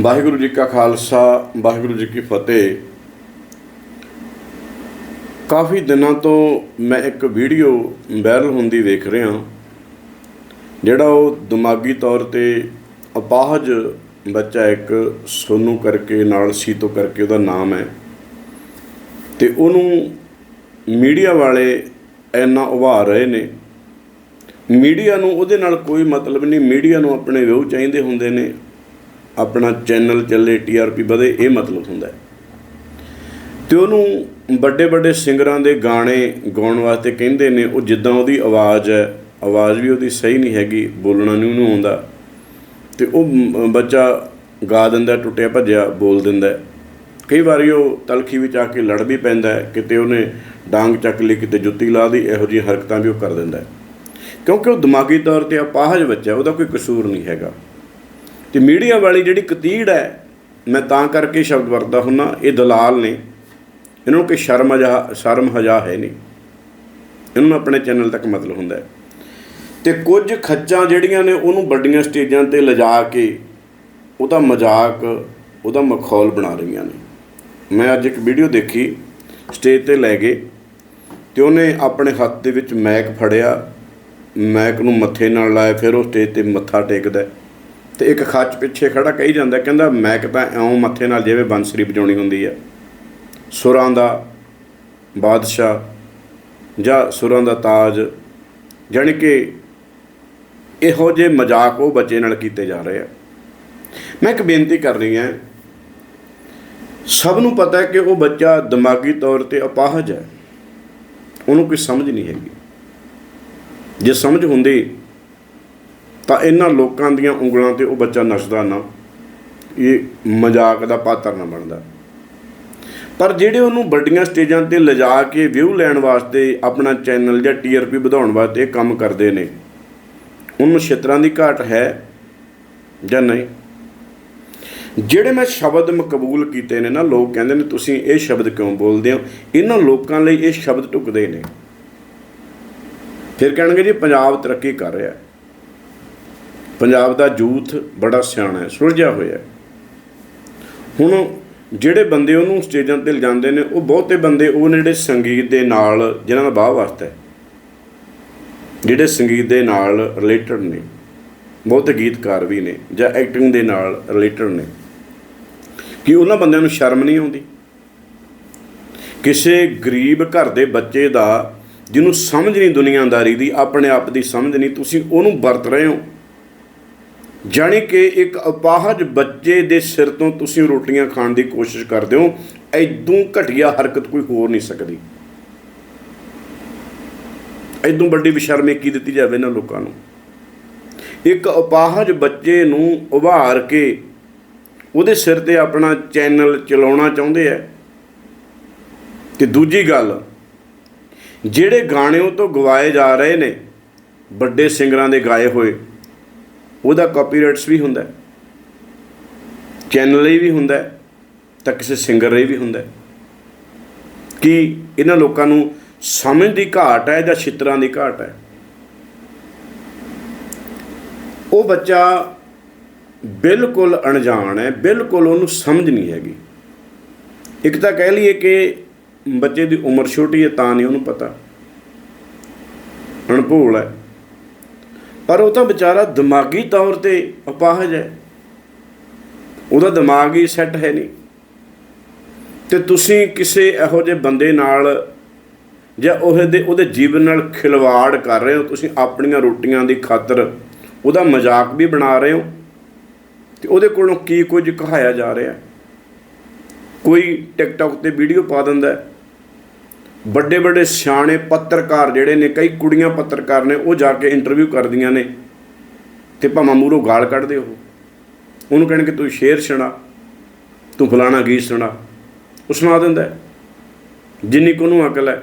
ਵਾਹਿਗੁਰੂ ਜੀ ਕਾ ਖਾਲਸਾ, ਵਾਹਿਗੁਰੂ ਜੀ ਕੀ ਫਤਿਹ। ਕਾਫੀ ਦਿਨਾਂ ਤੋਂ ਮੈਂ ਇੱਕ ਵੀਡੀਓ ਵਾਇਰਲ ਹੁੰਦੀ ਵੇਖ ਰਿਹਾ ਜਿਹੜਾ ਉਹ ਦਿਮਾਗੀ ਤੌਰ ਤੇ ਅਪਾਹਜ ਬੱਚਾ ਇੱਕ ਸੋਨੂ ਕਰਕੇ, ਨਾਲ ਸੀਤੋ ਕਰਕੇ ਉਹਦਾ ਨਾਮ ਹੈ। ਤੇ ਉਹਨੂੰ ਮੀਡੀਆ ਵਾਲੇ ਇੰਨਾ ਉਭਾਰ ਰਹੇ ਨੇ। ਮੀਡੀਆ ਨੂੰ ਉਹਦੇ ਨਾਲ ਕੋਈ ਮਤਲਬ ਨਹੀਂ, ਮੀਡੀਆ ਨੂੰ ਆਪਣੇ ਵਿਊ ਚਾਹੀਦੇ ਹੁੰਦੇ ਨੇ। ਆਪਣਾ ਚੈਨਲ ਚੱਲੇ ਟੀਆਰਪੀ ਵਧੇ, ਇਹ ਮਤਲਬ ਹੁੰਦਾ ਹੈ। ਤੇ ਉਹਨੂੰ ਵੱਡੇ ਵੱਡੇ ਸਿੰਗਰਾਂ ਦੇ ਗਾਣੇ ਗਾਉਣ ਵਾਸਤੇ ਕਹਿੰਦੇ ਨੇ, ਉਹ ਜਿੱਦਾਂ ਉਹਦੀ ਆਵਾਜ਼ ਹੈ, ਆਵਾਜ਼ ਵੀ ਉਹਦੀ ਸਹੀ ਨਹੀਂ ਹੈਗੀ, ਬੋਲਣਾ ਨਹੀਂ ਉਹਨੂੰ ਆਉਂਦਾ। ਤੇ ਉਹ ਬੱਚਾ ਗਾ ਦਿੰਦਾ, ਟੁੱਟਿਆ ਭੱਜਿਆ, ਬੋਲ ਦਿੰਦਾ ਕਈ ਵਾਰੀ ਉਹ ਤਲਖੀ ਵਿੱਚ ਆ ਕੇ ਲੜ ਵੀ ਪੈਂਦਾ ਕਿਤੇ ਉਹਨੇ ਡਾਂਗ ਚੱਕ ਲਈ, ਕਿਤੇ ਜੁੱਤੀ ਲਾ ਦੀ, ਇਹੋ ਜਿਹੀਆਂ ਹਰਕਤਾਂ ਵੀ ਉਹ ਕਰ ਦਿੰਦਾ ਕਿਉਂਕਿ ਉਹ ਦਿਮਾਗੀ ਤੌਰ ਤੇ ਆਪਾਹਜ ਬੱਚਾ ਉਹਦਾ ਕੋਈ ਕਸੂਰ ਨਹੀਂ ਹੈਗਾ। ਤੇ ਮੀਡੀਆ ਵਾਲੀ ਜਿਹੜੀ ਕਤੀੜ ਹੈ, ਮੈਂ ਤਾਂ ਕਰਕੇ ਸ਼ਬਦ ਵਰਤਦਾ ਹੁੰਨਾ ਇਹ ਦਲਾਲ ਨੇ। ਇਹਨਾਂ ਨੂੰ ਕਿ ਸ਼ਰਮ ਹਜਾ ਸ਼ਰਮ ਹਜਾ ਹੈ ਨਹੀਂ। ਇਹਨਾਂ ਨੂੰ ਆਪਣੇ ਚੈਨਲ ਤੱਕ ਮਤਲਬ ਹੁੰਦਾ ਹੈ। ਤੇ ਕੁਝ ਖੱਚਾਂ ਜਿਹੜੀਆਂ ਨੇ, ਉਹਨੂੰ ਵੱਡੀਆਂ ਸਟੇਜਾਂ ਤੇ ਲਿਜਾ ਕੇ, ਉਹਦਾ ਮਜ਼ਾਕ, ਉਹਦਾ ਮਖੌਲ ਬਣਾ ਰਹੀਆਂ ਨੇ। ਮੈਂ ਅੱਜ ਇੱਕ ਵੀਡੀਓ ਦੇਖੀ, ਸਟੇਜ ਤੇ ਲੈ ਗਏ, ਤੇ ਉਹਨੇ ਆਪਣੇ ਹੱਥ ਦੇ ਵਿੱਚ ਮੈਕ ਫੜਿਆ, ਮੈਕ ਨੂੰ ਮੱਥੇ ਨਾਲ ਲਾਇਆ, ਫਿਰ ਉਹ ਸਟੇਜ ਤੇ ਮੱਥਾ ਟੇਕਦਾ ਤੇ ਇੱਕ ਖੱਚ ਪਿੱਛੇ ਖੜਾ ਕਹੀ ਜਾਂਦਾ, ਕਹਿੰਦਾ ਮੈਕ ਤਾਂ ਇਉਂ ਮੱਥੇ ਨਾਲ ਜਿਵੇਂ ਬੰਸਰੀ ਵਜਾਉਣੀ ਹੁੰਦੀ ਹੈ ਸੁਰਾਂ ਦਾ ਬਾਦਸ਼ਾਹ ਜਾਂ ਸੁਰਾਂ ਦਾ ਤਾਜ, ਜਾਣੀ ਕਿ ਇਹੋ ਜਿਹੇ ਮਜ਼ਾਕ ਉਹ ਬੱਚੇ ਨਾਲ ਕੀਤੇ ਜਾ ਰਹੇ ਆ। ਮੈਂ ਇੱਕ ਬੇਨਤੀ ਕਰ ਰਹੀ ਹਾਂ ਸਭ ਨੂੰ ਪਤਾ ਹੈ ਕਿ ਉਹ ਬੱਚਾ ਦਿਮਾਗੀ ਤੌਰ ਤੇ ਅਪਾਹਜ ਹੈ। ਉਹਨੂੰ ਕੋਈ ਸਮਝ ਨਹੀਂ ਹੈਗੀ। ਜੇ ਸਮਝ ਹੁੰਦੀ ਤਾਂ ਇਹਨਾਂ ਲੋਕਾਂ ਦੀਆਂ ਉਂਗਲਾਂ ਤੇ ਉਹ ਬੱਚਾ ਨੱਚਦਾ ਨਾ, ਇਹ ਮਜ਼ਾਕ ਦਾ ਪਾਤਰ ਨਾ ਬਣਦਾ। ਪਰ ਜਿਹੜੇ ਉਹਨੂੰ ਵੱਡੀਆਂ ਸਟੇਜਾਂ ਤੇ ਲਿਜਾ ਕੇ ਵਿਊ ਲੈਣ ਵਾਸਤੇ ਆਪਣਾ ਚੈਨਲ ਜਾਂ ਟੀਆਰਪੀ ਵਧਾਉਣ ਵਾਸਤੇ ਇਹ ਕੰਮ ਕਰਦੇ ਨੇ, ਉਹਨੂੰ ਛਿੱਤਰਾਂ ਦੀ ਘਾਟ ਹੈ ਜਾਂ ਨਹੀਂ? ਜਿਹੜੇ ਮੈਂ ਸ਼ਬਦ ਮਕਬੂਲ ਕੀਤੇ ਨੇ ਨਾ, ਲੋਕ ਕਹਿੰਦੇ ਨੇ, ਤੁਸੀਂ ਇਹ ਸ਼ਬਦ ਕਿਉਂ ਬੋਲਦੇ ਹੋ? ਇਹਨਾਂ ਲੋਕਾਂ ਲਈ ਇਹ ਸ਼ਬਦ ਢੁਕਦੇ ਨੇ। ਫਿਰ ਕਹਿਣਗੇ ਜੀ, ਪੰਜਾਬ ਤਰੱਕੀ ਕਰ ਰਿਹਾ ਹੈ। ਪੰਜਾਬ ਦਾ ਯੂਥ ਬੜਾ ਸਿਆਣਾ ਹੈ, ਸੁਲਝਿਆ ਹੋਇਆ ਹੁਣ ਜਿਹੜੇ ਬੰਦੇ ਉਹਨੂੰ ਸਟੇਜਾਂ ਤੇ ਲਿਜਾਂਦੇ ਨੇ, ਉਹ ਬਹੁਤੇ ਬੰਦੇ ਉਹ ਨੇ ਜਿਹੜੇ ਸੰਗੀਤ ਦੇ ਨਾਲ ਜਿਨ੍ਹਾਂ ਦਾ ਬਾਹ ਵਸਤਾ ਹੈ, ਜਿਹੜੇ ਸੰਗੀਤ ਦੇ ਨਾਲ ਰਿਲੇਟਡ ਨੇ, ਬਹੁਤੇ ਗੀਤਕਾਰ ਵੀ ਨੇ, ਜਾਂ ਐਕਟਿੰਗ ਦੇ ਨਾਲ ਰਿਲੇਟਡ ਨੇ, ਕਿ ਉਹਨਾਂ ਬੰਦਿਆਂ ਨੂੰ ਸ਼ਰਮ ਨਹੀਂ ਆਉਂਦੀ? ਕਿਸੇ ਗਰੀਬ ਘਰ ਦੇ ਬੱਚੇ ਦਾ, ਜਿਹਨੂੰ ਸਮਝ ਨਹੀਂ ਦੁਨੀਆਦਾਰੀ ਦੀ, ਆਪਣੇ ਆਪ ਦੀ ਸਮਝ ਨਹੀਂ, ਤੁਸੀਂ ਉਹਨੂੰ ਵਰਤ ਰਹੇ ਹੋ। ਜਾਣੀ ਕਿ ਇੱਕ ਅਪਾਹਜ ਬੱਚੇ ਦੇ ਸਿਰ ਤੋਂ ਤੁਸੀਂ ਰੋਟੀਆਂ ਖਾਣ ਦੀ ਕੋਸ਼ਿਸ਼ ਕਰਦੇ ਹੋ ਐਦੋਂ ਘਟੀਆ ਹਰਕਤ ਕੋਈ ਹੋਰ ਨਹੀਂ ਸਕਦੀ। ਐਦੋਂ ਵੱਡੀ ਬਸ਼ਰਮੇ ਕੀ ਦਿੱਤੀ ਜਾਵੇ ਇਹਨਾਂ ਲੋਕਾਂ ਨੂੰ। ਇੱਕ ਅਪਾਹਜ ਬੱਚੇ ਨੂੰ ਉਭਾਰ ਕੇ ਉਹਦੇ ਸਿਰ ਤੇ ਆਪਣਾ ਚੈਨਲ ਚਲਾਉਣਾ ਚਾਹੁੰਦੇ ਆ। ਤੇ ਦੂਜੀ ਗੱਲ, ਜਿਹੜੇ ਗਾਣਿਆਂ ਤੋਂ ਗਵਾਏ ਜਾ ਰਹੇ ਨੇ, ਵੱਡੇ ਸਿੰਗਰਾਂ ਦੇ ਗਾਏ ਹੋਏ ਉਹਦਾ ਕਾਪੀਰਾਈਟਸ ਵੀ ਹੁੰਦਾ ਚੈਨਲ ਲਈ ਵੀ ਹੁੰਦਾ ਤਾਂ ਕਿਸੇ ਸਿੰਗਰ ਲਈ ਵੀ ਹੁੰਦਾ ਕਿ ਇਹਨਾਂ ਲੋਕਾਂ ਨੂੰ ਸਮਝ ਦੀ ਘਾਟ ਹੈ ਜਾਂ ਛਿੱਤਰਾਂ ਦੀ ਘਾਟ ਹੈ। ਉਹ ਬੱਚਾ ਬਿਲਕੁਲ ਅਣਜਾਣ ਹੈ, ਬਿਲਕੁਲ ਉਹਨੂੰ ਸਮਝ ਨਹੀਂ ਹੈਗੀ। ਇੱਕ ਤਾਂ ਕਹਿ ਲਈਏ ਕਿ ਬੱਚੇ ਦੀ ਉਮਰ ਛੋਟੀ ਹੈ ਤਾਂ ਨਹੀਂ ਉਹਨੂੰ ਪਤਾ। ਅਣਭੋਲ ਹੈ। ਪਰ ਉਹ ਤਾਂ ਵਿਚਾਰਾ ਦਿਮਾਗੀ ਤੌਰ ਤੇ ਅਪਾਹਜ ਹੈ। ਉਹਦਾ ਦਿਮਾਗ ਹੀ ਸੈੱਟ ਹੈ ਨਹੀਂ। ਤੇ ਤੁਸੀਂ ਕਿਸੇ ਇਹੋ ਜਿਹੇ ਬੰਦੇ ਨਾਲ ਜਾਂ ਉਹਦੇ ਉਹਦੇ ਜੀਵਨ ਨਾਲ ਖਿਲਵਾੜ ਕਰ ਰਹੇ ਹੋ, ਤੁਸੀਂ ਆਪਣੀਆਂ ਰੋਟੀਆਂ ਦੀ ਖਾਤਰ ਉਹਦਾ ਮਜ਼ਾਕ ਵੀ ਬਣਾ ਰਹੇ ਹੋ। ਤੇ ਉਹਦੇ ਕੋਲੋਂ ਕੀ ਕੁਝ ਕਹਾਇਆ ਜਾ ਰਿਹਾ? ਕੋਈ ਟਿਕਟੌਕ ਤੇ ਵੀਡੀਓ ਪਾ ਦਿੰਦਾ ਹੈ। ਵੱਡੇ ਵੱਡੇ ਸਿਆਣੇ ਪੱਤਰਕਾਰ ਜਿਹੜੇ ਨੇ, ਕਈ ਕੁੜੀਆਂ ਪੱਤਰਕਾਰ ਨੇ, ਉਹ ਜਾ ਕੇ ਇੰਟਰਵਿਊ ਕਰਦੀਆਂ ਨੇ ਤੇ ਭਾਵੇਂ ਮੂਰੋਂ ਗਾਲ ਕੱਢਦੇ ਉਹ। ਉਹਨੂੰ ਕਹਿਣਗੇ ਤੂੰ ਸ਼ੇਰ ਸੁਣਾ, ਤੂੰ ਫਲਾਣਾ ਗੀਤ ਸੁਣਾ, ਉਹ ਸੁਣਾ ਦਿੰਦਾ ਜਿੰਨੀ ਕੁ ਉਹਨੂੰ ਅਕਲ ਹੈ।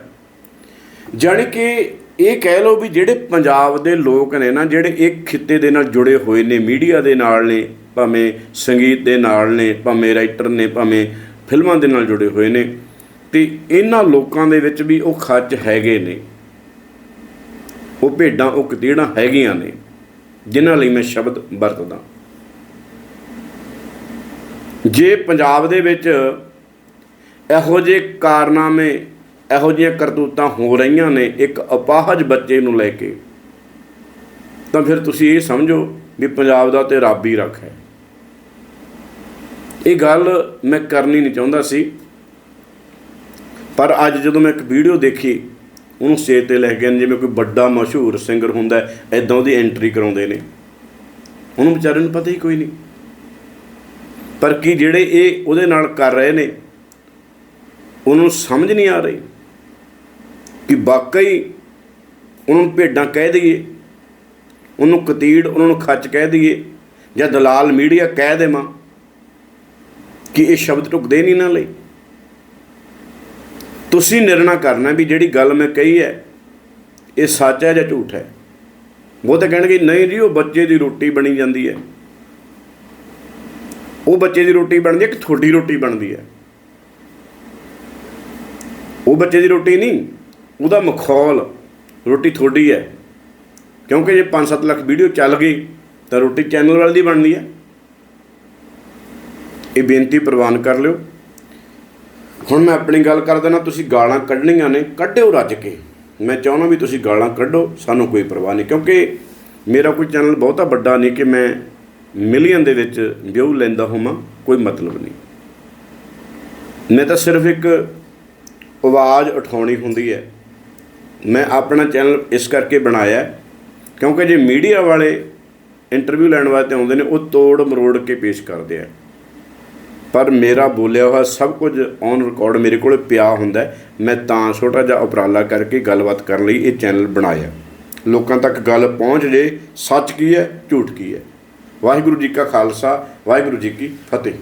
ਜਾਣੀ ਕਿ ਇਹ ਕਹਿ ਲਓ ਵੀ ਜਿਹੜੇ ਪੰਜਾਬ ਦੇ ਲੋਕ ਨੇ ਨਾ, ਜਿਹੜੇ ਇੱਕ ਖਿੱਤੇ ਦੇ ਨਾਲ ਜੁੜੇ ਹੋਏ ਨੇ, ਮੀਡੀਆ ਦੇ ਨਾਲ ਨੇ, ਭਾਵੇਂ ਸੰਗੀਤ ਦੇ ਨਾਲ ਨੇ, ਭਾਵੇਂ ਰਾਈਟਰ ਨੇ, ਭਾਵੇਂ ਫਿਲਮਾਂ ਦੇ ਨਾਲ ਜੁੜੇ ਹੋਏ ਨੇ ਤੇ ਇਹਨਾਂ ਲੋਕਾਂ ਦੇ ਵਿੱਚ ਵੀ ਉਹ ਖੱਚ ਹੈਗੇ ਨੇ। ਉਹ ਭੇਡਾਂ, ਉਹ ਕਤੀੜਾਂ ਹੈਗੀਆਂ ਨੇ, ਜਿਨ੍ਹਾਂ ਲਈ ਮੈਂ ਸ਼ਬਦ ਵਰਤਦਾ। ਜੇ ਪੰਜਾਬ ਦੇ ਵਿੱਚ ਇਹੋ ਜਿਹੇ ਕਾਰਨਾਮੇ, ਇਹੋ ਜਿਹੀਆਂ ਕਰਤੂਤਾਂ ਹੋ ਰਹੀਆਂ ਨੇ ਇੱਕ ਅਪਾਹਜ ਬੱਚੇ ਨੂੰ ਲੈ ਕੇ, ਤਾਂ ਫਿਰ ਤੁਸੀਂ ਇਹ ਸਮਝੋ ਵੀ ਪੰਜਾਬ ਦਾ ਤੇ ਰੱਬ ਹੀ ਰੱਖ ਹੈ। ਇਹ ਗੱਲ ਮੈਂ ਕਰਨੀ ਨਹੀਂ ਚਾਹੁੰਦਾ ਸੀ। ਪਰ ਅੱਜ ਜਦੋਂ ਮੈਂ ਇੱਕ ਵੀਡੀਓ ਦੇਖੀ, ਉਹਨੂੰ ਸਟੇਜ ਤੇ ਲੈ ਕੇ ਆਏ ਜਿਵੇਂ ਕੋਈ ਵੱਡਾ ਮਸ਼ਹੂਰ ਸਿੰਗਰ ਹੁੰਦਾ ਐਦਾਂ ਉਹਦੀ ਐਂਟਰੀ ਕਰਾਉਂਦੇ ਨੇ। ਉਹਨੂੰ ਵਿਚਾਰੇ ਨੂੰ ਪਤਾ ਹੀ ਕੋਈ ਨਹੀਂ। ਪਰ ਕੀ ਜਿਹੜੇ ਇਹ ਉਹਦੇ ਨਾਲ ਕਰ ਰਹੇ ਨੇ, ਉਹਨੂੰ ਸਮਝ ਨਹੀਂ ਆ ਰਹੀ ਕਿ ਵਾਕਈ ਉਹਨਾਂ ਨੂੰ ਭੇਡਾਂ ਕਹਿ ਦਈਏ, ਉਹਨੂੰ ਕਤੀੜ ਉਹਨਾਂ ਨੂੰ ਖੱਚ ਕਹਿ ਦਈਏ, ਜਾਂ ਦਲਾਲ ਮੀਡੀਆ ਕਹਿ ਦੇਵਾਂ ਕਿ ਇਹ ਸ਼ਬਦ ਢੁਕਦੇ ਨਹੀਂ ਨਾ ਲਈ। ਤੁਸੀਂ ਨਿਰਣਾ ਕਰਨਾ ਵੀ ਜਿਹੜੀ ਗੱਲ ਮੈਂ ਕਹੀ ਹੈ, ਇਹ ਸੱਚ ਹੈ ਜਾਂ ਝੂਠ ਹੈ? ਉਹ ਤਾਂ ਕਹਿਣਗੇ, ਨਹੀਂ ਜੀ, ਉਹ ਬੱਚੇ ਦੀ ਰੋਟੀ ਬਣੀ ਜਾਂਦੀ ਹੈ। ਉਹ ਬੱਚੇ ਦੀ ਰੋਟੀ ਬਣਦੀ ਹੈ ਕਿ ਤੁਹਾਡੀ ਰੋਟੀ ਬਣਦੀ ਹੈ? ਉਹ ਬੱਚੇ ਦੀ ਰੋਟੀ ਨਹੀਂ, ਉਹਦਾ ਮਖੌਲ ਰੋਟੀ ਤੁਹਾਡੀ ਹੈ। ਕਿਉਂਕਿ ਜੇ 5-7 ਲੱਖ ਵੀਡੀਓ ਚੱਲ ਗਈ, ਤਾਂ ਰੋਟੀ ਚੈਨਲ ਵਾਲੇ ਦੀ ਬਣਦੀ ਹੈ। ਇਹ ਬੇਨਤੀ ਪ੍ਰਵਾਨ ਕਰ ਲਿਓ। ਹੁਣ ਮੈਂ ਆਪਣੀ ਗੱਲ ਕਰ ਦੇਣਾ ਤੁਸੀਂ ਗਾਲਾਂ ਕੱਢਣੀਆਂ ਨੇ, ਕੱਢਿਓ ਰੱਜ ਕੇ। ਮੈਂ ਚਾਹੁੰਦਾ ਵੀ ਤੁਸੀਂ ਗਾਲਾਂ ਕੱਢੋ, ਸਾਨੂੰ ਕੋਈ ਪਰਵਾਹ ਨਹੀਂ, ਕਿਉਂਕਿ ਮੇਰਾ ਕੋਈ ਚੈਨਲ ਬਹੁਤਾ ਵੱਡਾ ਨਹੀਂ ਕਿ ਮੈਂ ਮਿਲੀਅਨ ਦੇ ਵਿੱਚ ਵਿਊ ਲੈਂਦਾ ਹੋਵਾਂ, ਕੋਈ ਮਤਲਬ ਨਹੀਂ। ਮੈਂ ਤਾਂ ਸਿਰਫ ਇੱਕ ਆਵਾਜ਼ ਉਠਾਉਣੀ ਹੁੰਦੀ ਹੈ। ਮੈਂ ਆਪਣਾ ਚੈਨਲ ਇਸ ਕਰਕੇ ਬਣਾਇਆ ਕਿਉਂਕਿ ਜੇ ਮੀਡੀਆ ਵਾਲੇ ਇੰਟਰਵਿਊ ਲੈਣ ਵਾਸਤੇ ਆਉਂਦੇ ਨੇ, ਉਹ ਤੋੜ ਮਰੋੜ ਕੇ ਪੇਸ਼ ਕਰਦੇ ਆ। ਪਰ ਮੇਰਾ ਬੋਲਿਆ ਹੋਇਆ ਸਭ ਕੁਝ ਔਨ ਰਿਕਾਰਡ ਮੇਰੇ ਕੋਲ ਪਿਆ ਹੁੰਦਾ ਮੈਂ ਤਾਂ ਛੋਟਾ ਜਿਹਾ ਉਪਰਾਲਾ ਕਰਕੇ ਗੱਲਬਾਤ ਕਰਨ ਲਈ ਇਹ ਚੈਨਲ ਬਣਾਇਆ। ਲੋਕਾਂ ਤੱਕ ਗੱਲ ਪਹੁੰਚ ਜੇ, ਸੱਚ ਕੀ ਹੈ, ਝੂਠ ਕੀ ਹੈ? ਵਾਹਿਗੁਰੂ ਜੀ ਕਾ ਖਾਲਸਾ, ਵਾਹਿਗੁਰੂ ਜੀ ਕੀ ਫਤਿਹ।